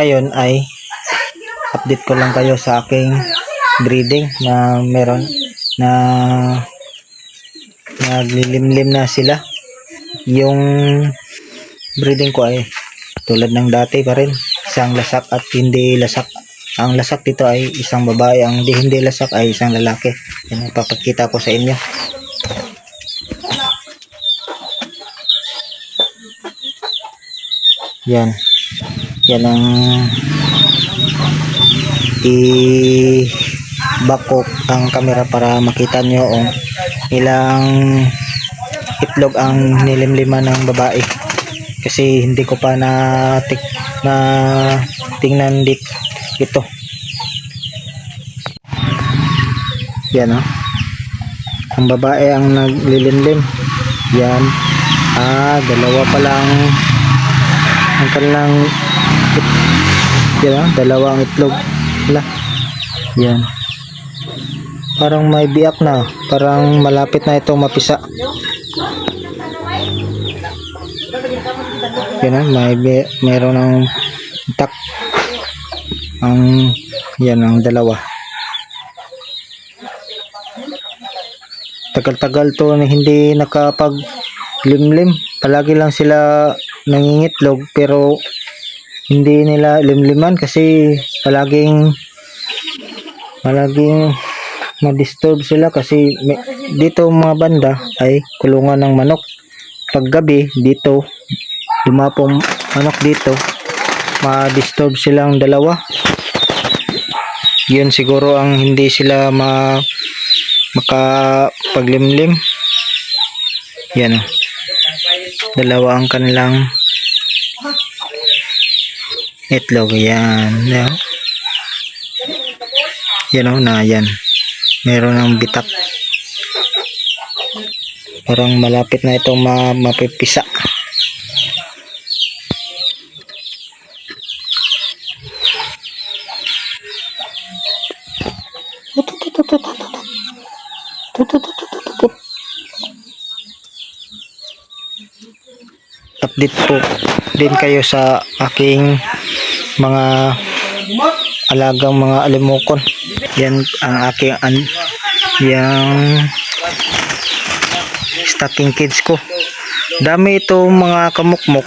Ngayon ay update ko lang kayo sa aking breeding na meron na naglilimlim na sila. Yung breeding ko ay tulad ng dati pa rin. Isang lasak at hindi lasak. Ang lasak dito ay isang babae. Ang di hindi lasak ay isang lalaki. Yan ang ipapakita ko sa inyo. Yan. Yan ang i bakok ang camera para makita nyo ang ilang itlog ang nilimliman ng babae. Kasi hindi ko pa na tik, na tingnan dit ito yan oh ang babae ang naglilimlim. Yan. Ah dalawa pa lang ang kanilang oh, dalawang itlog. Wala. Yan. Parang may biyak na. Parang malapit na itong mapisa. Yan ah, may bi- meron ng tak. Ang yan ang dalawa. Tagal-tagal to na hindi nakapag limlim palagi lang sila nangingitlog pero hindi nila limliman kasi palaging palaging ma-disturb sila kasi may, dito mga banda ay kulungan ng manok. Paggabi dito dumapong manok dito ma-disturb silang dalawa. Yun siguro ang hindi sila ma makapaglimlim. Yan. Dalawa ang kanilang itlog yan. Yan. Yan o na yan. Meron ng bitak. Parang malapit na itong ma mapipisa. Update po din kayo sa aking mga alagang mga alimokon yan ang aking an yung stocking kids ko. Dami ito mga kamukmok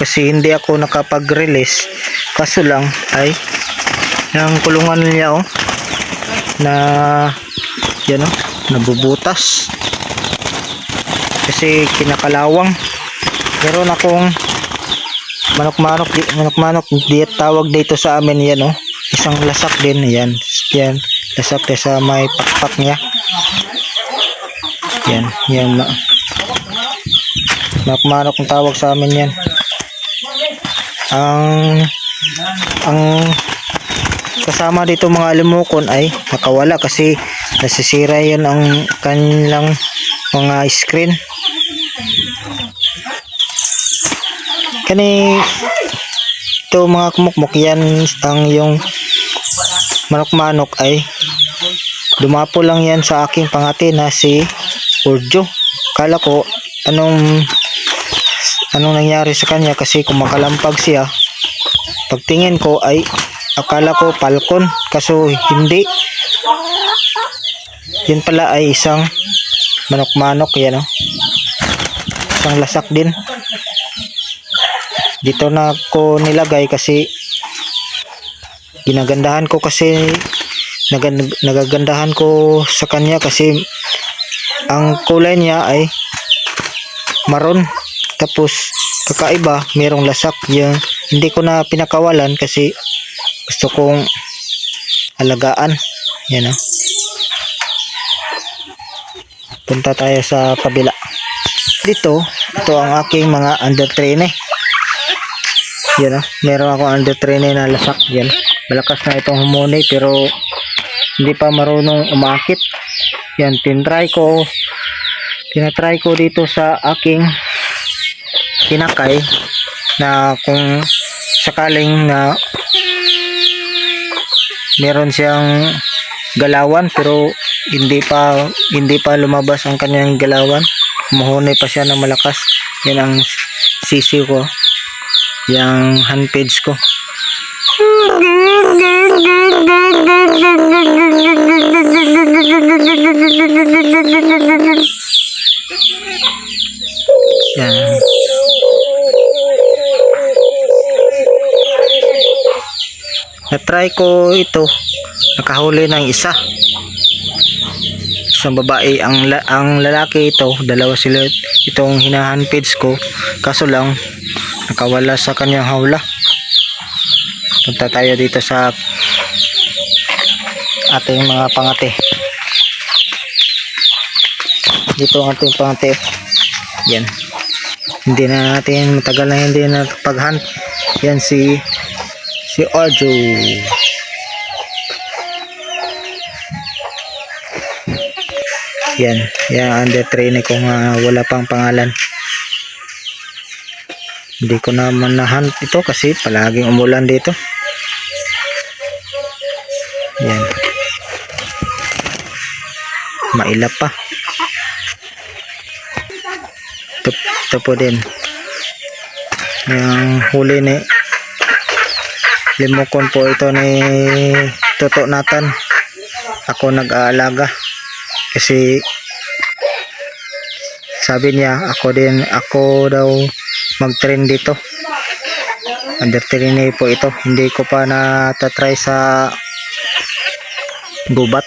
kasi hindi ako nakapag-release. Kaso lang ay yung kulungan niya oh na yan oh nabubutas. Kasi kinakalawang. Meron akong manok-manok manok-manok di tawag dito sa amin yan oh. Isang lasak din yan. Yan lasak din sa may pakpak niya. Yan yan ma. Manok-manok ang tawag sa amin yan. Ang ang kasama dito mga alimukon ay nakawala kasi nasisira yun ang kanilang mga screen kani ito mga kumukmuk yan ang yung manok-manok ay dumapo lang yan sa aking pangati na si Urjo. Kala ko anong anong nangyari sa kanya kasi kumakalampag siya pagtingin ko ay akala ko falcon kaso hindi. Yun pala ay isang manok-manok yan oh. isang lasak din dito na ko nilagay kasi ginagandahan ko kasi nagan, nagagandahan ko sa kanya kasi ang kulay niya ay maroon. Tapos kakaiba merong lasak. Yung hindi ko na pinakawalan kasi gusto kong alagaan. Yan ah. Punta tayo sa kabila. Dito ito ang aking mga under train eh yan ah. Meron akong under train na lasak yan malakas na itong humuni pero hindi pa marunong umakit yan tinry ko. Tinatry ko dito sa aking kinakay na kung sakaling na meron siyang galawan pero hindi pa hindi pa lumabas ang kanyang galawan. Mahunay pa siya ng malakas. Yan ang sisi ko yung hand page ko Yan. Na-try ko ito. Nakahuli ng isa. Isang babae. Ang, ang lalaki ito, dalawa sila itong hinahanpids ko. Kaso lang, nakawala sa kanyang hawla. Punta tayo dito sa ating mga pangate. Dito ang ating pangate. Yan. Hindi na natin matagal na hindi na paghunt. Yan si si Arjo. Yan, yan under train kung ah, wala pang pangalan. Hindi ko naman na-hunt ito kasi palaging umulan dito. Yan. Mailap pa. Ito, ito po din. Yung huli ni Limokon po ito ni Toto Nathan. Ako nag-aalaga. Kasi sabi niya ako din ako daw mag-train dito. Under train po ito. Hindi ko pa na-try sa gubat.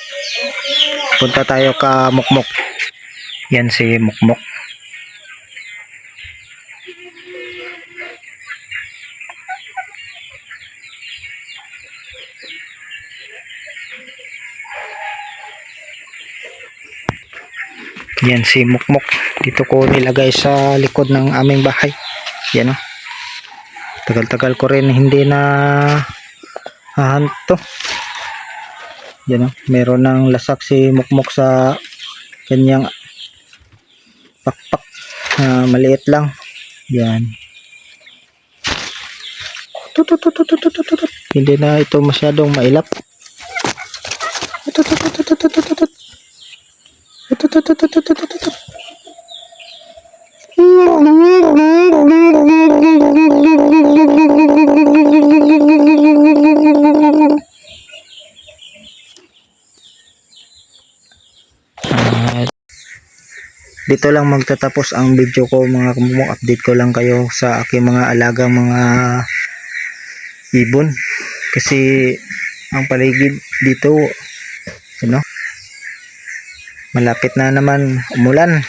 Punta tayo ka Mukmok. Yan si Mukmok. Yan si Mukmok. Dito ko nilagay sa likod ng aming bahay. Yan o. Tagal-tagal ko rin hindi na hahanto. Yan o. Meron ng lasak si Mukmok sa kanyang pakpak. na maliit lang. Yan. Tutututututututut. Hindi na ito masyadong mailap. Dito lang magtatapos ang video ko mga kumumok update ko lang kayo sa aking mga alagang mga ibon. Kasi ang paligid dito ano malapit na naman umulan